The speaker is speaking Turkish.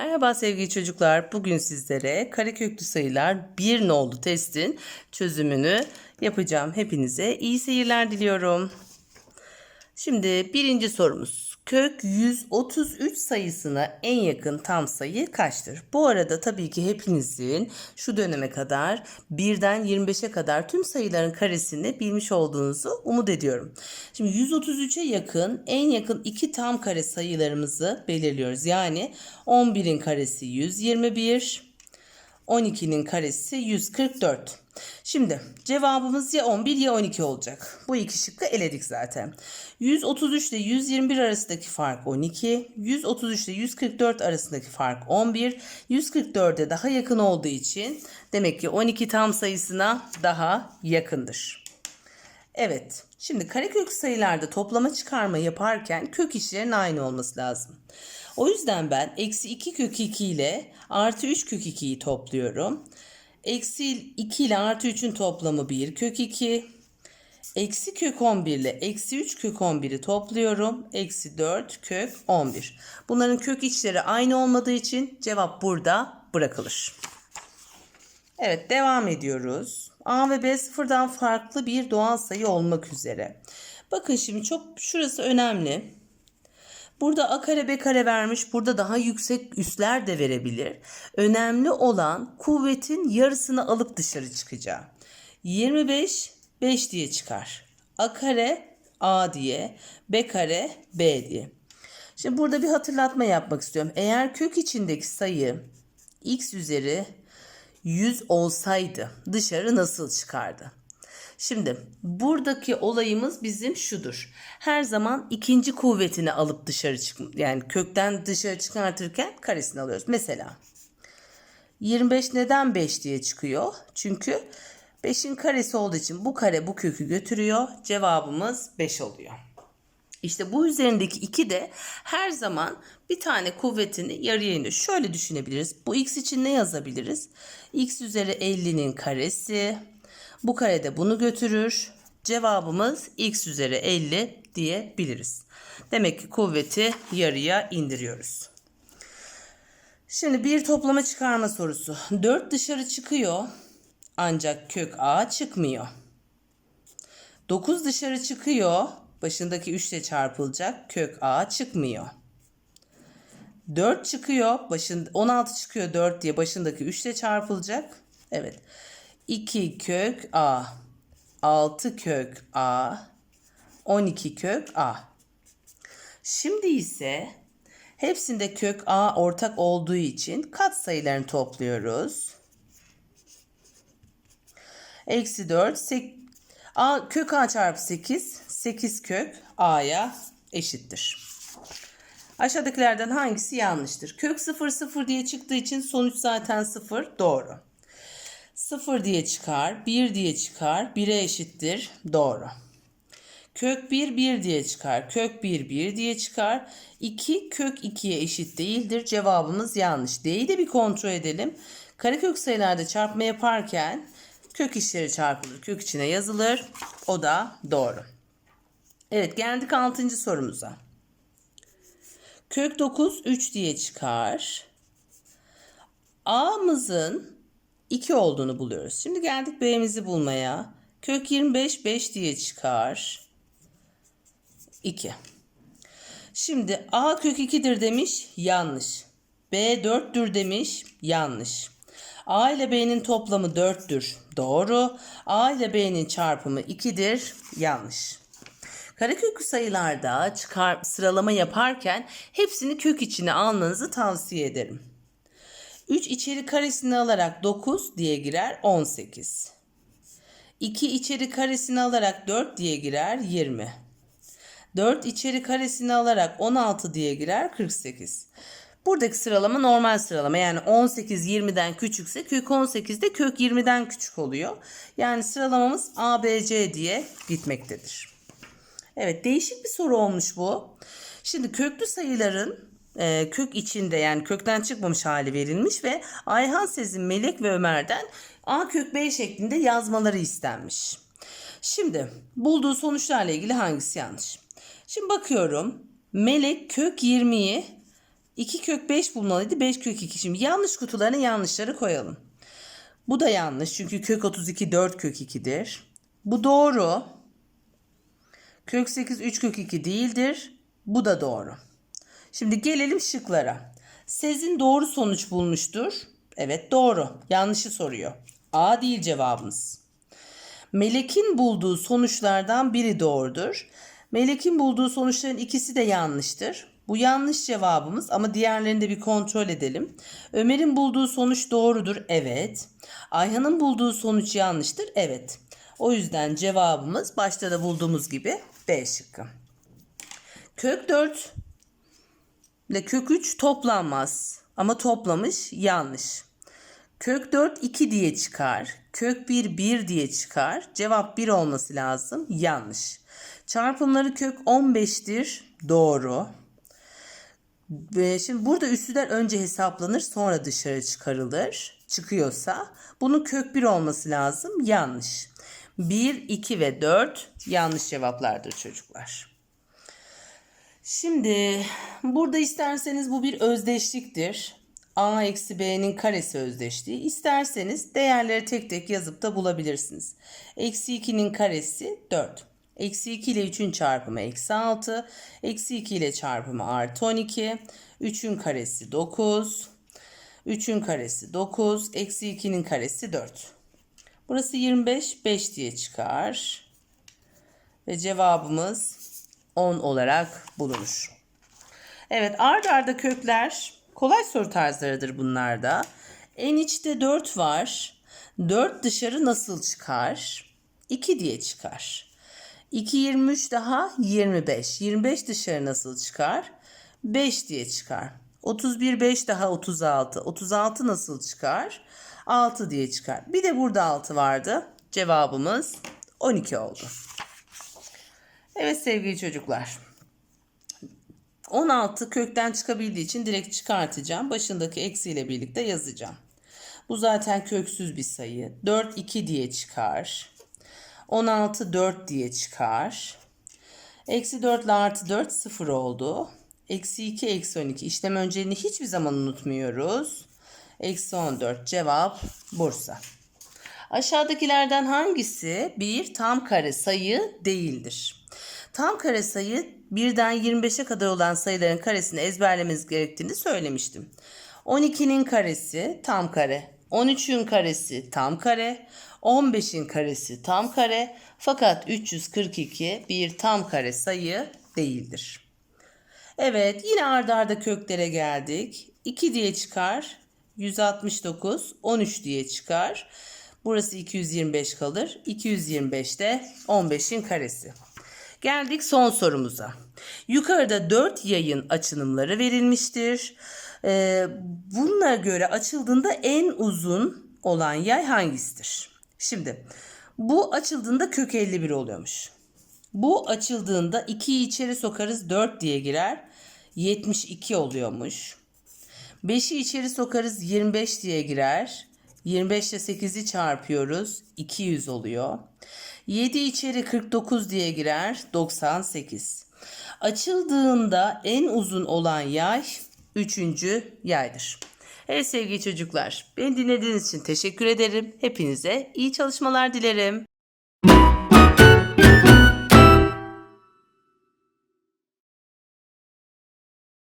Merhaba sevgili çocuklar. Bugün sizlere kareköklü sayılar 1 nolu testin çözümünü yapacağım. Hepinize iyi seyirler diliyorum. Şimdi birinci sorumuz. Kök 133 sayısına en yakın tam sayı kaçtır? Bu arada tabii ki hepinizin şu döneme kadar 1'den 25'e kadar tüm sayıların karesini bilmiş olduğunuzu umut ediyorum. Şimdi 133'e yakın en yakın iki tam kare sayılarımızı belirliyoruz. Yani 11'in karesi 121, 12'nin karesi 144. Şimdi cevabımız ya 11 ya 12 olacak. Bu iki şıkkı eledik zaten. 133 ile 121 arasındaki fark 12. 133 ile 144 arasındaki fark 11. 144'e daha yakın olduğu için demek ki 12 tam sayısına daha yakındır. Evet. Şimdi karekök sayılarda toplama çıkarma yaparken kök işlerin aynı olması lazım. O yüzden ben eksi 2 kök 2 ile artı 3 kök 2'yi topluyorum. Eksi 2 ile artı 3'ün toplamı 1 kök 2. Eksi kök 11 ile eksi 3 kök 11'i topluyorum. Eksi 4 kök 11. Bunların kök içleri aynı olmadığı için cevap burada bırakılır. Evet devam ediyoruz. A ve B sıfırdan farklı bir doğal sayı olmak üzere. Bakın şimdi çok şurası önemli. Burada a kare b kare vermiş. Burada daha yüksek üsler de verebilir. Önemli olan kuvvetin yarısını alıp dışarı çıkacağı. 25 5 diye çıkar. a kare a diye, b kare b diye. Şimdi burada bir hatırlatma yapmak istiyorum. Eğer kök içindeki sayı x üzeri 100 olsaydı dışarı nasıl çıkardı? Şimdi buradaki olayımız bizim şudur. Her zaman ikinci kuvvetini alıp dışarı çık yani kökten dışarı çıkartırken karesini alıyoruz. Mesela 25 neden 5 diye çıkıyor? Çünkü 5'in karesi olduğu için bu kare bu kökü götürüyor. Cevabımız 5 oluyor. İşte bu üzerindeki 2 de her zaman bir tane kuvvetini yarıya iniyor. Şöyle düşünebiliriz. Bu x için ne yazabiliriz? x üzeri 50'nin karesi. Bu karede bunu götürür. Cevabımız x üzeri 50 diyebiliriz. Demek ki kuvveti yarıya indiriyoruz. Şimdi bir toplama çıkarma sorusu. 4 dışarı çıkıyor ancak kök a çıkmıyor. 9 dışarı çıkıyor. Başındaki 3 ile çarpılacak. Kök a çıkmıyor. 4 çıkıyor. Başın 16 çıkıyor 4 diye başındaki 3 ile çarpılacak. Evet. 2 kök a. 6 kök a. 12 kök a. Şimdi ise hepsinde kök a ortak olduğu için kat sayılarını topluyoruz. Eksi 4. Sek, a, kök a çarpı 8. 8 kök a'ya eşittir. Aşağıdakilerden hangisi yanlıştır? Kök 0 0 diye çıktığı için sonuç zaten 0 doğru. 0 diye çıkar, 1 diye çıkar, 1'e eşittir doğru. Kök 1 1 diye çıkar, kök 1 1 diye çıkar. 2 kök 2'ye eşit değildir. Cevabımız yanlış. D'yi de bir kontrol edelim. Karekök sayılarda çarpma yaparken kök işleri çarpılır, kök içine yazılır. O da doğru. Evet geldik 6. sorumuza. Kök 9 3 diye çıkar. A'mızın 2 olduğunu buluyoruz. Şimdi geldik B'mizi bulmaya. Kök 25 5 diye çıkar. 2. Şimdi A kök 2'dir demiş. Yanlış. B 4'tür demiş. Yanlış. A ile B'nin toplamı 4'tür. Doğru. A ile B'nin çarpımı 2'dir. Yanlış. Kareköklü sayılarda çıkar, sıralama yaparken hepsini kök içine almanızı tavsiye ederim. 3 içeri karesini alarak 9 diye girer 18. 2 içeri karesini alarak 4 diye girer 20. 4 içeri karesini alarak 16 diye girer 48. Buradaki sıralama normal sıralama. Yani 18 20'den küçükse kök 18 de kök 20'den küçük oluyor. Yani sıralamamız ABC diye gitmektedir. Evet değişik bir soru olmuş bu. Şimdi köklü sayıların e, kök içinde yani kökten çıkmamış hali verilmiş ve Ayhan Sezin, Melek ve Ömer'den A kök B şeklinde yazmaları istenmiş. Şimdi bulduğu sonuçlarla ilgili hangisi yanlış? Şimdi bakıyorum. Melek kök 20'yi 2 kök 5 bulunmalıydı. 5 kök 2. Şimdi yanlış kutularına yanlışları koyalım. Bu da yanlış çünkü kök 32 4 kök 2'dir. Bu doğru. Kök 8 3 kök 2 değildir. Bu da doğru. Şimdi gelelim şıklara. Sezin doğru sonuç bulmuştur. Evet doğru. Yanlışı soruyor. A değil cevabımız. Melek'in bulduğu sonuçlardan biri doğrudur. Melek'in bulduğu sonuçların ikisi de yanlıştır. Bu yanlış cevabımız ama diğerlerini de bir kontrol edelim. Ömer'in bulduğu sonuç doğrudur. Evet. Ayhan'ın bulduğu sonuç yanlıştır. Evet. O yüzden cevabımız başta da bulduğumuz gibi B şıkkı. Kök 4 ile kök 3 toplanmaz. Ama toplamış yanlış. Kök 4 2 diye çıkar. Kök 1 1 diye çıkar. Cevap 1 olması lazım. Yanlış. Çarpımları kök 15'tir. Doğru. Şimdi burada üstüler önce hesaplanır sonra dışarı çıkarılır. Çıkıyorsa bunun kök 1 olması lazım. Yanlış. 1, 2 ve 4 yanlış cevaplardır çocuklar. Şimdi burada isterseniz bu bir özdeşliktir. A eksi B'nin karesi özdeşliği. İsterseniz değerleri tek tek yazıp da bulabilirsiniz. Eksi 2'nin karesi 4. Eksi 2 ile 3'ün çarpımı eksi 6. Eksi 2 ile çarpımı artı 12. 3'ün karesi 9. 3'ün karesi 9. Eksi 2'nin karesi 4. Burası 25. 5 diye çıkar. Ve cevabımız 10 olarak bulunur. Evet ard arda kökler kolay soru tarzlarıdır bunlar da. En içte 4 var. 4 dışarı nasıl çıkar? 2 diye çıkar. 2 23 daha 25. 25 dışarı nasıl çıkar? 5 diye çıkar. 31 5 daha 36. 36 nasıl çıkar? 6 diye çıkar. Bir de burada 6 vardı. Cevabımız 12 oldu. Evet sevgili çocuklar. 16 kökten çıkabildiği için direkt çıkartacağım. Başındaki eksiyle birlikte yazacağım. Bu zaten köksüz bir sayı. 4 2 diye çıkar. 16 4 diye çıkar. Eksi 4 ile artı 4 0 oldu. Eksi 2 eksi 12 işlem önceliğini hiçbir zaman unutmuyoruz. Eksi 14 cevap Bursa. Aşağıdakilerden hangisi bir tam kare sayı değildir? Tam kare sayı birden 25'e kadar olan sayıların karesini ezberlemeniz gerektiğini söylemiştim. 12'nin karesi tam kare, 13'ün karesi tam kare, 15'in karesi tam kare fakat 342 bir tam kare sayı değildir. Evet yine ardarda arda köklere geldik. 2 diye çıkar. 169 13 diye çıkar. Burası 225 kalır. 225 de 15'in karesi. Geldik son sorumuza. Yukarıda 4 yayın açılımları verilmiştir. Ee, bunlara göre açıldığında en uzun olan yay hangisidir? Şimdi bu açıldığında kök 51 oluyormuş. Bu açıldığında 2'yi içeri sokarız 4 diye girer. 72 oluyormuş. 5'i içeri sokarız 25 diye girer. 25 ile 8'i çarpıyoruz. 200 oluyor. 7 içeri 49 diye girer. 98. Açıldığında en uzun olan yay 3. yaydır. Evet sevgili çocuklar, beni dinlediğiniz için teşekkür ederim. Hepinize iyi çalışmalar dilerim.